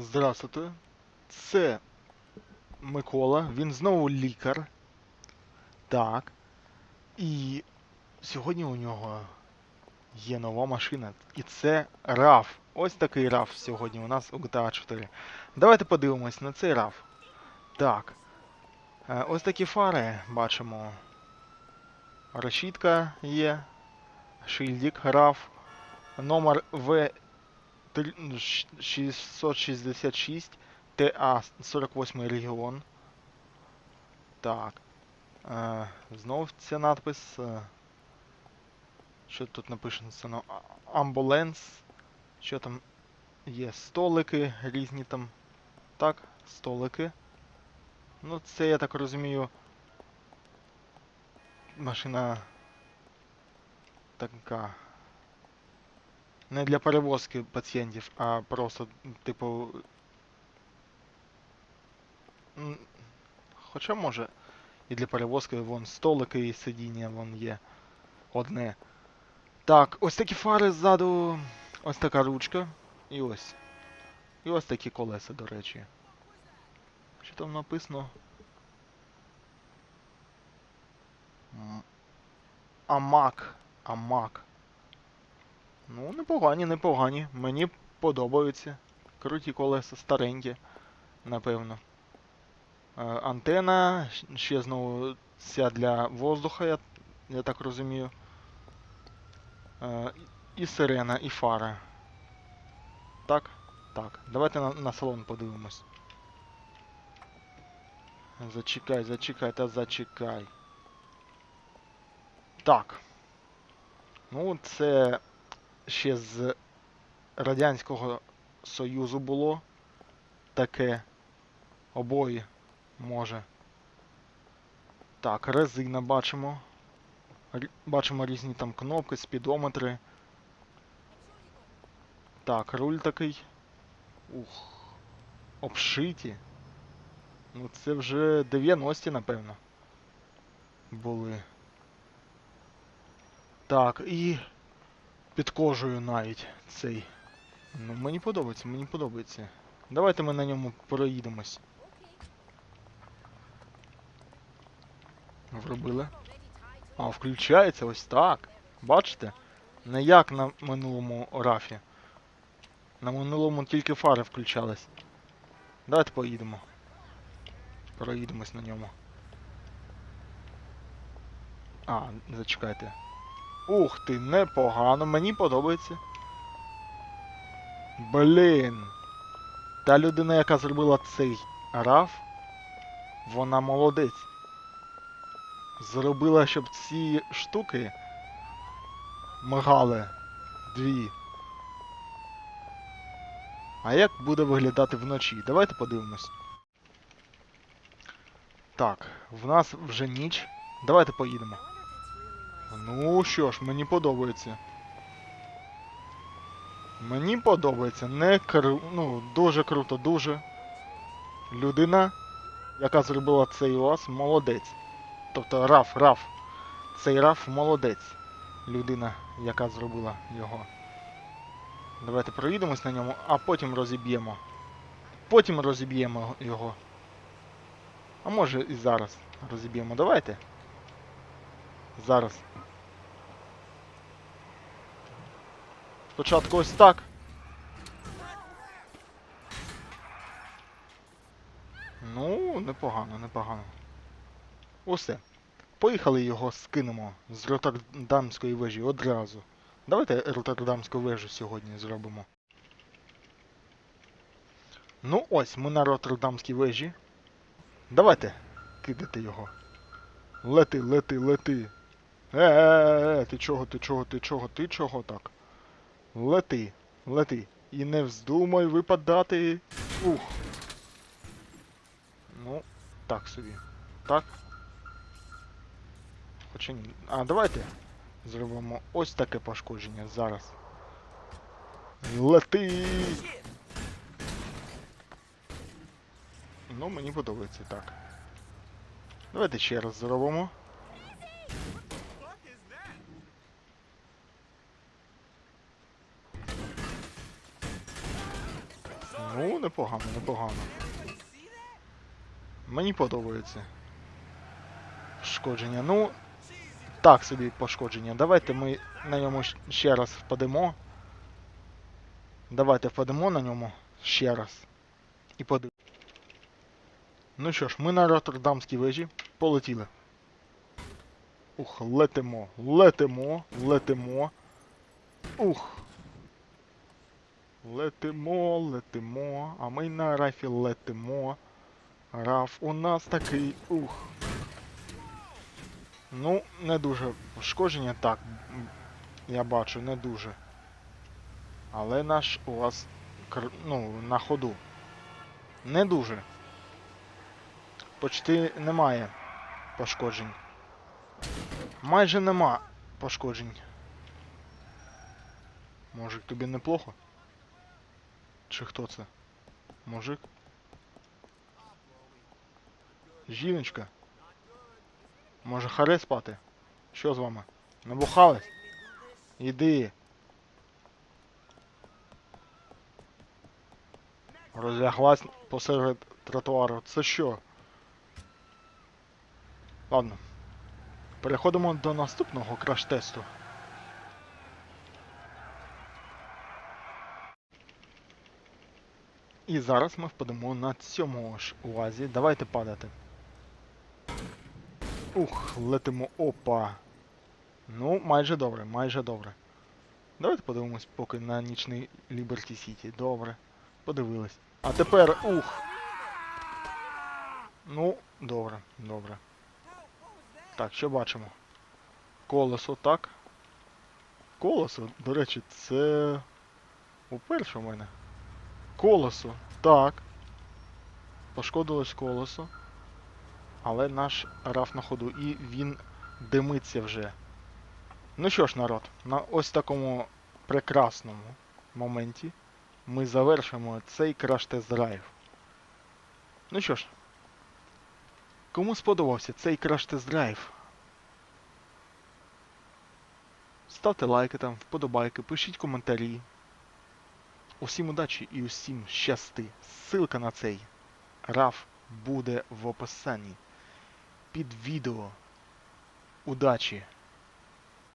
Здравствуйте. Це Микола, він знову лікар. Так. І сьогодні у нього є нова машина. І це RAV. Ось такий RAV сьогодні у нас у GTA 4. Давайте подивимось на цей RAV. Так. Е, Ось такі фари бачимо. Решітка є. Шильдик RAV. Номер В 666 TA 48 регіон. Так. Е, знов ця надпис. Е, що тут написано? Амбуленс. Що там є? Столики різні там. Так, столики. Ну, це, я так розумію. Машина така. Не для перевозки пацієнтів, а просто, типу. Хоча може і для перевозки вон столики і сидіння вон є одне. Так, ось такі фари ззаду. Ось така ручка. І ось. І ось такі колеса, до речі. Що там написано? Амак. Амак. Ну, непогані, непогані. Мені подобаються. Круті колеса, старенькі, напевно. Е, антена, ще знову ця для воздуха, я, я так розумію. Е, і сирена, і фара. Так? Так. Давайте на, на салон подивимось. Зачекай, зачекай, та зачекай. Так. Ну, це ще з Радянського Союзу було таке. Обої може. Так, резина бачимо. Бачимо різні там кнопки, спідометри. Так, руль такий. Ух. Обшиті. Ну це вже 90-ті, напевно. Були. Так, і під кожею навіть цей. Ну, мені подобається, мені подобається. Давайте ми на ньому проїдемось. Вробили. А, включається ось так. Бачите? Не як на минулому рафі. На минулому тільки фари включались. Давайте поїдемо. Проїдемось на ньому. А, зачекайте. Ух ти, непогано, мені подобається. Блін. Та людина, яка зробила цей раф, вона молодець. Зробила, щоб ці штуки мигали дві. А як буде виглядати вночі? Давайте подивимось. Так, в нас вже ніч. Давайте поїдемо. Ну що ж, мені подобається. Мені подобається. Не кру... Ну, дуже круто, дуже. Людина, яка зробила цей УАЗ, молодець. Тобто Раф, Раф. Цей Раф молодець. Людина, яка зробила його. Давайте проїдемось на ньому, а потім розіб'ємо. Потім розіб'ємо його. А може і зараз розіб'ємо. Давайте. Зараз. Спочатку ось так. Ну, непогано, непогано. Усе. Поїхали його скинемо з Роттердамської вежі одразу. Давайте Роттердамську вежу сьогодні зробимо. Ну ось, ми на Роттердамській вежі. Давайте кидати його. Лети, лети, лети. Е-е-е, ти чого, ти чого, ти чого, ти чого так? Лети, лети. І не вздумай випадати. Ух. Ну, так собі. Так. Хоча ні. А, давайте зробимо ось таке пошкодження зараз. Лети! Ну, мені подобається так. Давайте ще раз зробимо. Ну, Ну, непогано, непогано. Мені подобається. Пошкодження. Ну, так собі пошкодження. Давайте ми на ньому ще раз впадемо. Давайте впадемо на ньому ще раз. І подивимось. Ну що ж, ми на Роттердамській вежі полетіли. Ух, летимо, летимо, летимо. Ух. Летимо, летимо, а ми на рафі летимо. Раф у нас такий. Ух. Ну, не дуже пошкодження, так. Я бачу, не дуже. Але наш у вас кр- ну, на ходу. Не дуже. Почти немає пошкоджень. Майже нема пошкоджень. Мужик, тобі неплохо? Чи хто це? Мужик? Жіночка? Може харе спати? Що з вами? Набухались? Іди. Розляглась посеред тротуару. Це що? Ладно. Переходимо до наступного краш-тесту. І зараз ми впадемо на цьому ж УАЗі. Давайте падати. Ух, летимо. Опа. Ну, майже добре, майже добре. Давайте подивимось поки на нічний Liberty City. Добре. Подивились. А тепер. Ух. Ну, добре, добре. Так, що бачимо? Колесо, так. Колесо, до речі, це. Уперше в мене. Колесо, так. Пошкодилось колесо. Але наш раф на ходу і він димиться вже. Ну що ж, народ, на ось такому прекрасному моменті ми завершимо цей краш-тест-драйв. Ну що ж, кому сподобався цей краш-тест-драйв? Ставте лайки там, вподобайки, пишіть коментарі. Усім удачі і усім щасти. Ссылка на цей раф буде в описанні під відео. Удачі!